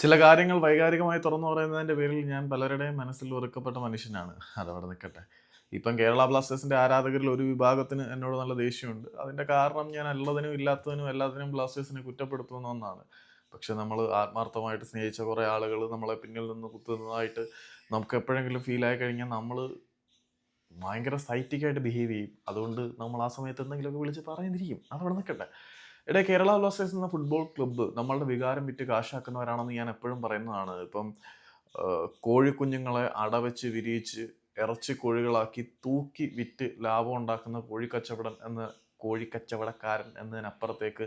ചില കാര്യങ്ങൾ വൈകാരികമായി തുറന്നു പറയുന്നതിന്റെ പേരിൽ ഞാൻ പലരുടെയും മനസ്സിൽ വെറുക്കപ്പെട്ട മനുഷ്യനാണ്. അതവിടെ നിൽക്കട്ടെ. ഇപ്പം കേരള ബ്ലാസ്റ്റേഴ്സിന്റെ ആരാധകരിൽ ഒരു വിഭാഗത്തിന് എന്നോട് നല്ല ദേഷ്യമുണ്ട്. അതിന്റെ കാരണം ഞാൻ അല്ലതിനും ഇല്ലാത്തതിനും എല്ലാത്തിനും ബ്ലാസ്റ്റേഴ്സിനെ കുറ്റപ്പെടുത്തുന്ന ഒന്നാണ്. പക്ഷെ നമ്മൾ ആത്മാർത്ഥമായിട്ട് സ്നേഹിച്ച കുറേ ആളുകൾ നമ്മളെ പിന്നിൽ നിന്ന് കുത്തുന്നതായിട്ട് നമുക്ക് എപ്പോഴെങ്കിലും ഫീൽ ആയി കഴിഞ്ഞാൽ നമ്മൾ ഭയങ്കര സൈറ്റിക്കായിട്ട് ബിഹേവ് ചെയ്യും. അതുകൊണ്ട് നമ്മൾ ആ സമയത്ത് എന്തെങ്കിലുമൊക്കെ വിളിച്ച് പറയുന്നിരിക്കും. അതവിടെ നിൽക്കട്ടെ. ഇടേ കേരള ബ്ലാസ്റ്റേഴ്സ് എന്ന ഫുട്ബോൾ ക്ലബ്ബ് നമ്മളുടെ വികാരം വിറ്റ് കാശാക്കുന്നവരാണെന്ന് ഞാൻ എപ്പോഴും പറയുന്നതാണ്. ഇപ്പം കോഴിക്കുഞ്ഞുങ്ങളെ അടവെച്ച് വിരിയിച്ച് ഇറച്ചി കോഴികളാക്കി തൂക്കി വിറ്റ് ലാഭം ഉണ്ടാക്കുന്ന കോഴിക്കച്ചവടം എന്ന കോഴിക്കച്ചവടക്കാരൻ എന്നതിനപ്പുറത്തേക്ക്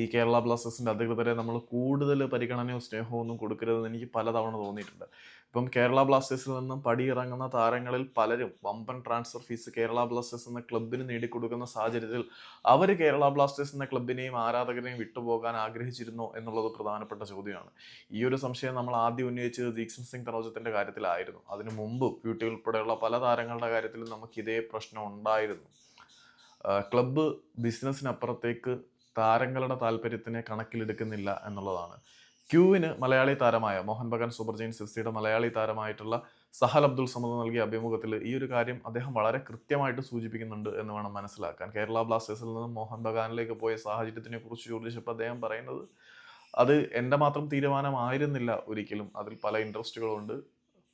ഈ കേരള ബ്ലാസ്റ്റേഴ്സിന്റെ അധികൃതരെ നമ്മൾ കൂടുതൽ പരിഗണനയോ സ്നേഹമോ ഒന്നും കൊടുക്കരുതെന്ന് എനിക്ക് പലതവണ തോന്നിയിട്ടുണ്ട്. ഇപ്പം കേരള ബ്ലാസ്റ്റേഴ്സിൽ നിന്നും പടിയിറങ്ങുന്ന താരങ്ങളിൽ പലരും വമ്പൻ ട്രാൻസ്ഫർ ഫീസ് കേരള ബ്ലാസ്റ്റേഴ്സ് എന്ന ക്ലബിന് നേടിക്കൊടുക്കുന്ന സാഹചര്യത്തിൽ അവർ കേരള ബ്ലാസ്റ്റേഴ്സ് എന്ന ക്ലബിനെയും ആരാധകരെയും വിട്ടുപോകാൻ ആഗ്രഹിച്ചിരുന്നോ എന്നുള്ളത് പ്രധാനപ്പെട്ട ചോദ്യമാണ്. ഈ ഒരു സംശയം നമ്മൾ ആദ്യം ഉന്നയിച്ചത് ദീക്ഷൻ സിംഗ് തറോജത്തിന്റെ കാര്യത്തിലായിരുന്നു. അതിനു മുമ്പ് ബ്യൂട്ടി ഉൾപ്പെടെയുള്ള പല താരങ്ങളുടെ കാര്യത്തിലും നമുക്ക് ഇതേ പ്രശ്നം ഉണ്ടായിരുന്നു. ക്ലബ്ബ് ബിസിനസ്സിനപ്പുറത്തേക്ക് താരങ്ങളുടെ താല്പര്യത്തിനെ കണക്കിലെടുക്കുന്നില്ല എന്നുള്ളതാണ്. ക്യൂവിന് മലയാളി താരമായ Mohun Bagan super giants F സിയുടെ മലയാളി താരമായിട്ടുള്ള സഹൽ അബ്ദുൾ സമദ് നൽകിയ അഭിമുഖത്തിൽ ഈ ഒരു കാര്യം അദ്ദേഹം വളരെ കൃത്യമായിട്ട് സൂചിപ്പിക്കുന്നുണ്ട് എന്ന് വേണം മനസ്സിലാക്കാൻ. കേരള ബ്ലാസ്റ്റേഴ്സിൽ നിന്നും മോഹൻ ബഗാനിലേക്ക് പോയ സാഹചര്യത്തിനെ കുറിച്ച് ചോദിച്ചപ്പോൾ അദ്ദേഹം പറയുന്നത് അത് എന്റെ മാത്രം തീരുമാനമായിരുന്നില്ല ഒരിക്കലും. അതിൽ പല ഇൻട്രസ്റ്റുകളുണ്ട്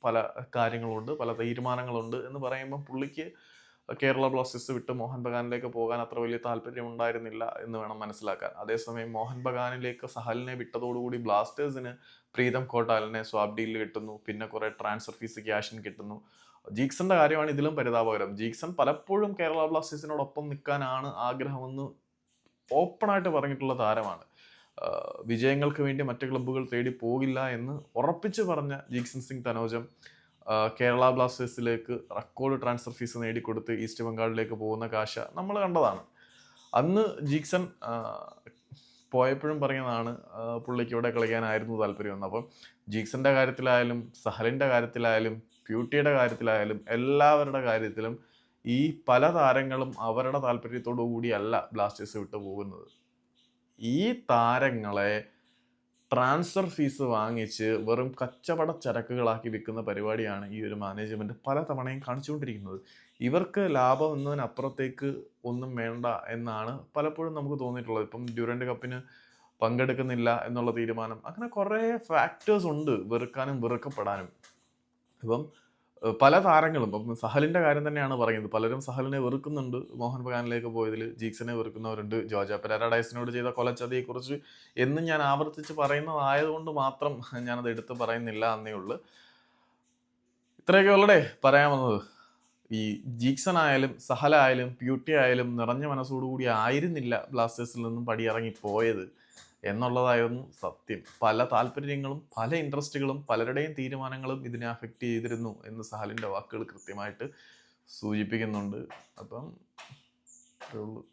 പല കാര്യങ്ങളുണ്ട് പല തീരുമാനങ്ങളുണ്ട് എന്ന് പറയുമ്പോൾ പുള്ളിക്ക് കേരള ബ്ലാസ്റ്റേഴ്സ് വിട്ട് മോഹൻ ബഗാനിലേക്ക് പോകാൻ അത്ര വലിയ താല്പര്യം ഉണ്ടായിരുന്നില്ല എന്ന് വേണം മനസ്സിലാക്കാൻ. അതേസമയം മോഹൻ ബഗാനിലേക്ക് സഹലിനെ വിട്ടതോടുകൂടി ബ്ലാസ്റ്റേഴ്സിന് പ്രീതം കോട്ടാലിനെ സ്വാബ് ഡീലിൽ കിട്ടുന്നു. പിന്നെ കുറെ ട്രാൻസ്ഫർ ഫീസ് ക്യാഷിന് കിട്ടുന്നു. ജീക്സന്റെ കാര്യമാണ് ഇതിലും പരിതാപകരം. ജീക്സൺ പലപ്പോഴും കേരള ബ്ലാസ്റ്റേഴ്സിനോടൊപ്പം നിൽക്കാനാണ് ആഗ്രഹമെന്ന് ഓപ്പണായിട്ട് പറഞ്ഞിട്ടുള്ള താരമാണ്. വിജയങ്ങൾക്ക് വേണ്ടി മറ്റ് ക്ലബ്ബുകൾ തേടി പോകില്ല എന്ന് ഉറപ്പിച്ച് പറഞ്ഞ ജീക്സൺ സിംഗ് തനോജം കേരള ബ്ലാസ്റ്റേഴ്സിലേക്ക് റെക്കോർഡ് ട്രാൻസ്ഫർ ഫീസ് നേടിക്കൊടുത്ത് ഈസ്റ്റ് ബംഗാളിലേക്ക് പോകുന്ന കാശ നമ്മൾ കണ്ടതാണ്. അന്ന് ജീക്സൺ പോയപ്പോഴും പറഞ്ഞതാണ് പുള്ളിക്ക് ഇവിടെ കളിക്കാനായിരുന്നു താല്പര്യമെന്ന് അപ്പം ജീക്സന്റെ കാര്യത്തിലായാലും സഹലിന്റെ കാര്യത്തിലായാലും പ്യൂട്ടിയുടെ കാര്യത്തിലായാലും എല്ലാവരുടെ കാര്യത്തിലും ഈ പല താരങ്ങളും അവരുടെ താല്പര്യത്തോടു കൂടിയല്ല ബ്ലാസ്റ്റേഴ്സ് വിട്ടു പോകുന്നത് ഈ താരങ്ങളെ ട്രാൻസ്ഫർ ഫീസ് വാങ്ങിച്ച് വെറും കച്ചവട ചരക്കുകളാക്കി വിൽക്കുന്ന പരിപാടിയാണ് ഈ ഒരു മാനേജ്മെന്റ് പല തവണയും കാണിച്ചുകൊണ്ടിരിക്കുന്നത്. ഇവർക്ക് ലാഭം എന്നതിനപ്പുറത്തേക്ക് ഒന്നും വേണ്ട എന്നാണ് പലപ്പോഴും നമുക്ക് തോന്നിയിട്ടുള്ളത്. ഇപ്പം ഡ്യൂറന്റ് കപ്പിന് പങ്കെടുക്കുന്നില്ല എന്നുള്ള തീരുമാനം. അങ്ങനെ കുറേ ഫാക്ടേഴ്സ് ഉണ്ട് വെറുക്കാനും വെറുക്കപ്പെടാനും. ഇപ്പം പല താരങ്ങളും ഇപ്പം സഹലിന്റെ കാര്യം തന്നെയാണ് പറയുന്നത്. പലരും സഹലിനെ വെറുക്കുന്നുണ്ട്. മോഹൻ ബഗാനിലേക്ക് പോയതിൽ ജീക്സനെ വെറുക്കുന്നവരുണ്ട്. ജോജ പെരാര ഡയസിനോട് ചെയ്ത കൊലച്ചതയെക്കുറിച്ച് എന്നും ഞാൻ ആവർത്തിച്ച് പറയുന്നതായതുകൊണ്ട് മാത്രം ഞാനത് എടുത്ത് പറയുന്നില്ല എന്നേ ഉള്ളൂ. ഇത്രയൊക്കെ ഉള്ളടേ പറയാൻ വന്നത്. ഈ ജീക്സൺ ആയാലും സഹല ആയാലും പ്യൂട്ടി ആയാലും നിറഞ്ഞ മനസ്സോടുകൂടി ആയിരുന്നില്ല ബ്ലാസ്റ്റേഴ്സിൽ നിന്നും പടിയിറങ്ങി പോയത്. എന്നുള്ളതായിരുന്നു സത്യം. പല താല്പര്യങ്ങളും പല ഇൻട്രസ്റ്റുകളും പലരുടെയും തീരുമാനങ്ങളും ഇതിനെ അഫക്റ്റ് ചെയ്തിരുന്നു എന്ന് സഹലിന്റെ വാക്കുകൾ കൃത്യമായിട്ട് സൂചിപ്പിക്കുന്നുണ്ട്. അപ്പം ഉള്ളൂ.